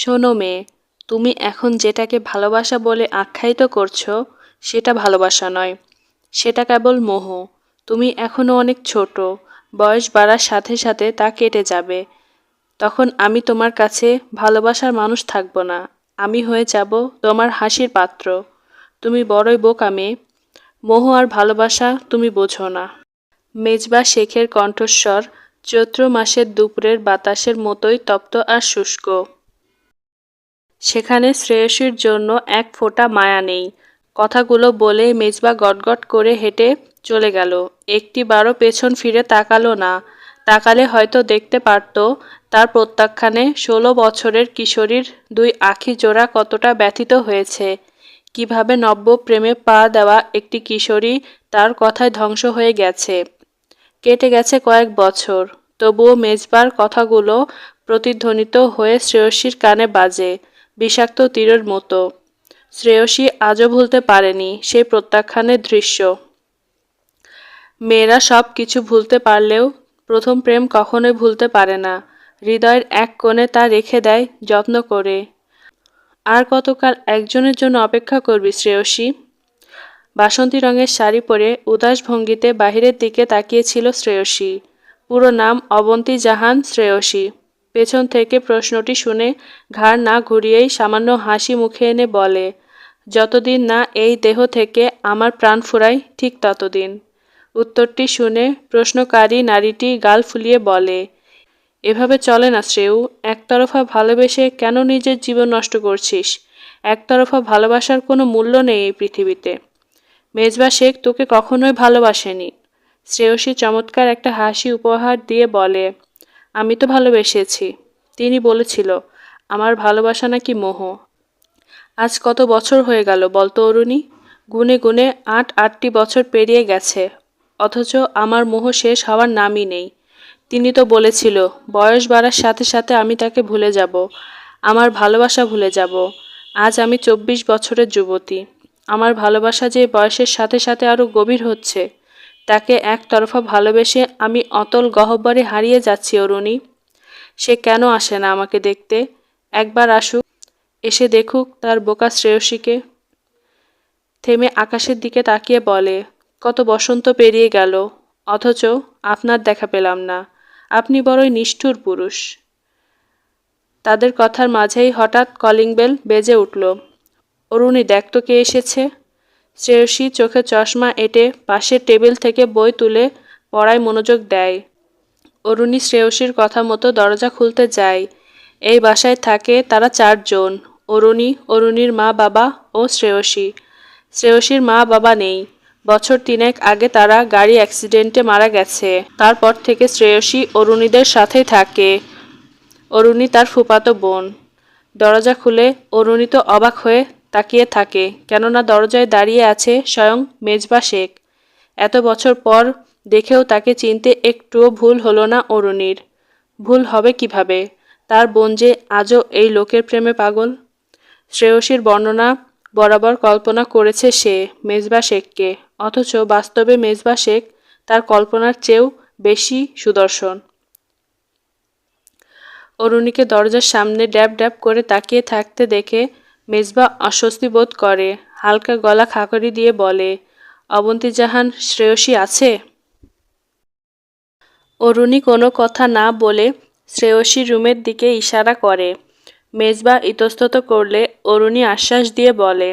শোনো মেয়ে, তুমি এখন যেটাকে ভালোবাসা বলে আখ্যায়িত করছ, সেটা ভালোবাসা নয়। সেটা কেবল মোহ। তুমি এখনও অনেক ছোট, বয়স বাড়ার সাথে সাথে তা কেটে যাবে। তখন আমি তোমার কাছে ভালোবাসার মানুষ থাকব না। আমি হয়ে যাব তোমার হাসির পাত্র। তুমি বড়ই বোকা মেয়ে। মোহ আর ভালোবাসা তুমি বোঝো না। মেজবা শেখের কণ্ঠস্বর চৈত্র মাসের দুপুরের বাতাসের মতোই তপ্ত আর শুষ্ক। সেখানে শ্রেয়সীর জন্য এক ফোঁটা মায়া নেই। কথাগুলো বলে মেজবা গটগট করে হেঁটে চলে গেল। একটি বারো পেছন ফিরে তাকালো না। তাকালে হয়তো দেখতে পারত তার প্রত্যাখ্যানে ষোলো বছরের কিশোরীর দুই আখি জোড়া কতটা ব্যথিত হয়েছে। কীভাবে নব্য প্রেমে পা দেওয়া একটি কিশোরী তার কথায় ধ্বংস হয়ে গেছে। কেটে গেছে কয়েক বছর। তবুও মেজবার কথাগুলো প্রতিধ্বনিত হয়ে শ্রেয়সীর কানে বাজে। বিষাক্ত তীরের মতো। শ্রেয়সী আজও ভুলতে পারেনি সেই প্রত্যাখ্যানের দৃশ্য। মেয়েরা সব কিছু ভুলতে পারলেও প্রথম প্রেম কখনোই ভুলতে পারে না। হৃদয়ের এক কোণে তা রেখে দেয় যত্ন করে। আর কতকাল একজনের জন্য অপেক্ষা করবি শ্রেয়সী? বাসন্তী রঙের শাড়ি পরে উদাস ভঙ্গিতে বাহিরের দিকে তাকিয়েছিল শ্রেয়সী। পুরো নাম অবন্তী জাহান শ্রেয়সী। পেছন থেকে প্রশ্নটি শুনে ঘাড় না ঘুরিয়েই সামান্য হাসি মুখে এনে বলে, যতদিন না এই দেহ থেকে আমার প্রাণ ফুরাই, ঠিক ততদিন। উত্তরটি শুনে প্রশ্নকারী নারীটি গাল ফুলিয়ে বলে, এভাবে চলে না শ্রেয়ু একতরফা ভালোবেসে কেন নিজের জীবন নষ্ট করছিস? একতরফা ভালোবাসার কোনো মূল্য নেই এই পৃথিবীতে। মেজবা শেখ তোকে কখনোই ভালোবাসেনি। শ্রেয়সী চমৎকার একটা হাসি উপহার দিয়ে বলে আমি তো ভালোবেসেছি। তিনি বলেছিল, আমার ভালোবাসা নাকি মোহ? আজ কত বছর হয়ে গেল বলতো অরুণী? গুনে গুনে আট, আটটি বছর পেরিয়ে গেছে, অথচ আমার মোহ শেষ হওয়ার নামই নেই। তিনি তো বলেছিল, বয়স বাড়ার সাথে সাথে আমি তাকে ভুলে যাব, আমার ভালোবাসা ভুলে যাব। আজ আমি চব্বিশ বছরের যুবতী। আমার ভালোবাসা যে বয়সের সাথে সাথে আরও গভীর হচ্ছে তাকে একতরফা ভালোবেসে আমি অতল গহ্বরে হারিয়ে যাচ্ছি, অরুণী। সে কেন আসে না আমাকে দেখতে? একবার আসুক, এসে দেখুক তার বোকা শ্রেয়সীকে। থেমে আকাশের দিকে তাকিয়ে বলে, কত বসন্ত পেরিয়ে গেল, অথচ আপনার দেখা পেলাম না। আপনি বড়ই নিষ্ঠুর পুরুষ। তাদের কথার মাঝেই হঠাৎ কলিং বেল বেজে উঠল। অরুণী, দেখ তো কে এসেছে। শ্রেয়সী চোখে চশমা এঁটে পাশের টেবিল থেকে বই তুলে পড়ায় মনোযোগ দেয়। অরুণী শ্রেয়সীর কথা মতো দরজা খুলতে যায়। এই বাসায় থাকে তারা চারজন, অরুণী, অরুণীর মা বাবা ও শ্রেয়সী। শ্রেয়সীর মা বাবা নেই। বছর তিনেক আগে তারা গাড়ি অ্যাক্সিডেন্টে মারা গেছে। তারপর থেকে শ্রেয়সী অরুণীদের সাথেই থাকে। অরুণী তার ফুপাতো বোন। দরজা খুলে অরুণী তো অবাক হয়ে তাকিয়ে থাকে, কেননা দরজায় দাঁড়িয়ে আছে স্বয়ং মেজবা শেখ। এত বছর পর দেখেও তাকে চিনতে একটুও ভুল হলো না অরুণীর। ভুল হবে কীভাবে? তার বোন যে আজও এই লোকের প্রেমে পাগল? শ্রেয়সীর বর্ণনা বরাবর কল্পনা করেছে সে মেজবা শেখকে। অথচ বাস্তবে মেজবা শেখ তার কল্পনার চেয়েও বেশি সুদর্শন। অরুণীকে দরজার সামনে ড্যাব ড্যাব করে তাকিয়ে থাকতে দেখে মেজবা অস্বস্তি বোধ করে, হালকা গলা খাকরি দিয়ে বলে অবন্তী জাহান শ্রেয়সী আছে? অরুণী কোনো কথা না বলে শ্রেয়সী রুমের দিকে ইশারা করে। মেজবা ইতস্তত করলে অরুণী আশ্বাস দিয়ে বলে,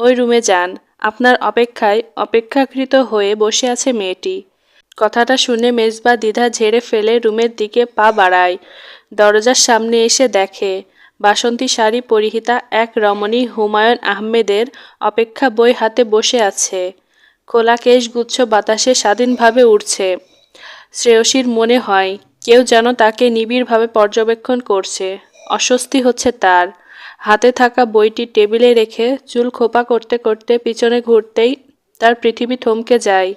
ওই রুমে যান, আপনার অপেক্ষায় অপেক্ষাকৃত হয়ে বসে আছে মেয়েটি। কথাটা শুনে মেজবা দ্বিধা ঝেড়ে ফেলে রুমের দিকে পা বাড়ায়। দরজার সামনে এসে দেখে বাসন্তী শাড়ি পরিহিতা এক রমণী হুমায়ুন আহমেদের অপেক্ষা বই হাতে বসে আছে। খোলা কেশগুচ্ছ বাতাসে স্বাধীনভাবে উঠছে শ্রেয়সীর মনে হয়, কেউ যেন তাকে নিবিড়ভাবে পর্যবেক্ষণ করছে। অস্বস্তি হচ্ছে তার। হাতে থাকা বইটি টেবিলে রেখে চুল খোপা করতে করতে পিছনে ঘুরতেই তার পৃথিবী থমকে যায়।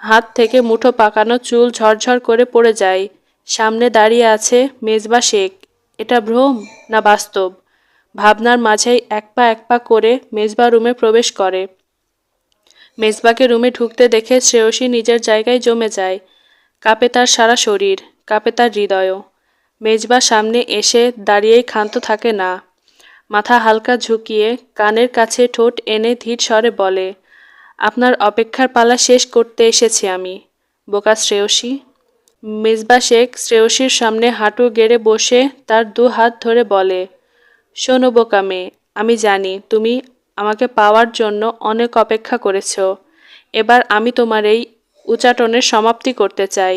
হাত থেকে মুঠো পাকানো চুল ঝরঝর করে পড়ে যায়। সামনে দাঁড়িয়ে আছে মেজবা শেখ। এটা ভ্রম না বাস্তব? ভাবনার মাঝেই এক পা এক পা করে মেজবা রুমে প্রবেশ করে। মেজবাকে রুমে ঢুকতে দেখে শ্রেয়সী নিজের জায়গায় জমে যায়। কাঁপে তার সারা শরীর, কাঁপে তার হৃদয়ও। মেজবা সামনে এসে দাঁড়িয়েই ক্ষান্ত থাকে না। মাথা হালকা ঝুঁকিয়ে কানের কাছে ঠোঁট এনে ধীর স্বরে বলে, আপনার অপেক্ষার পালা শেষ করতে এসেছি আমি। বোকা শ্রেয়সী মেজবা শেখ শ্রেয়সীর সামনে হাঁটু গেড়ে বসে তার দু হাত ধরে বলে, শোনো বোকা মেয়ে, আমি জানি তুমি আমাকে পাওয়ার জন্য অনেক অপেক্ষা করেছ। এবার আমি তোমার এই উচাটনের সমাপ্তি করতে চাই।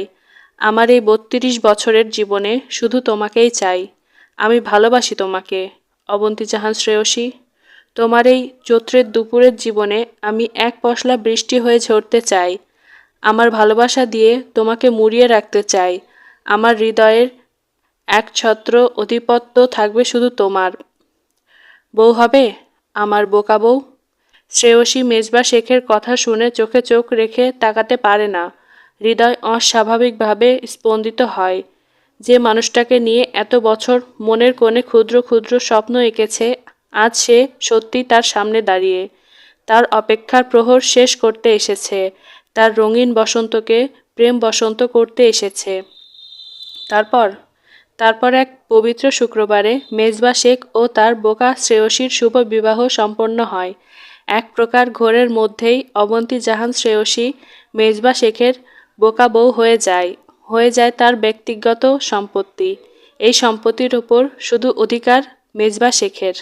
আমার এই বত্রিশ বছরের জীবনে শুধু তোমাকেই চাই। আমি ভালোবাসি তোমাকে, অবন্তী জাহান শ্রেয়সী। তোমার এই চৈত্রের দুপুরের জীবনে আমি এক পশলা বৃষ্টি হয়ে ঝরতে চাই। আমার ভালোবাসা দিয়ে তোমাকে মুড়িয়ে রাখতে চাই। আমার হৃদয়ের এক ছত্র অধিপত্য থাকবে শুধু তোমার। বউ হবে আমার বোকা বউ। শ্রেয়সী মেজবা শেখের কথা শুনে চোখে চোখ রেখে তাকাতে পারে না। হৃদয় অস্বাভাবিকভাবে স্পন্দিত হয়। যে মানুষটাকে নিয়ে এত বছর মনের কোণে ক্ষুদ্র ক্ষুদ্র স্বপ্ন এঁকেছে, আজ সে সত্যি তার সামনে দাঁড়িয়ে। তার অপেক্ষার প্রহর শেষ করতে এসেছে। তার রঙিন বসন্তকে প্রেম বসন্ত করতে এসেছে। তারপর তারপর এক পবিত্র শুক্রবারে মেজবা শেখ ও তার বোকা শ্রেয়সীর শুভ বিবাহ সম্পন্ন হয়। এক প্রকার ঘোরের মধ্যেই অবন্তী জাহান শ্রেয়সী মেজবা শেখের বোকা বউ হয়ে যায় হয়ে যায় তার ব্যক্তিগত সম্পত্তি। এই সম্পত্তির ওপর শুধু অধিকার মেজবা শেখের।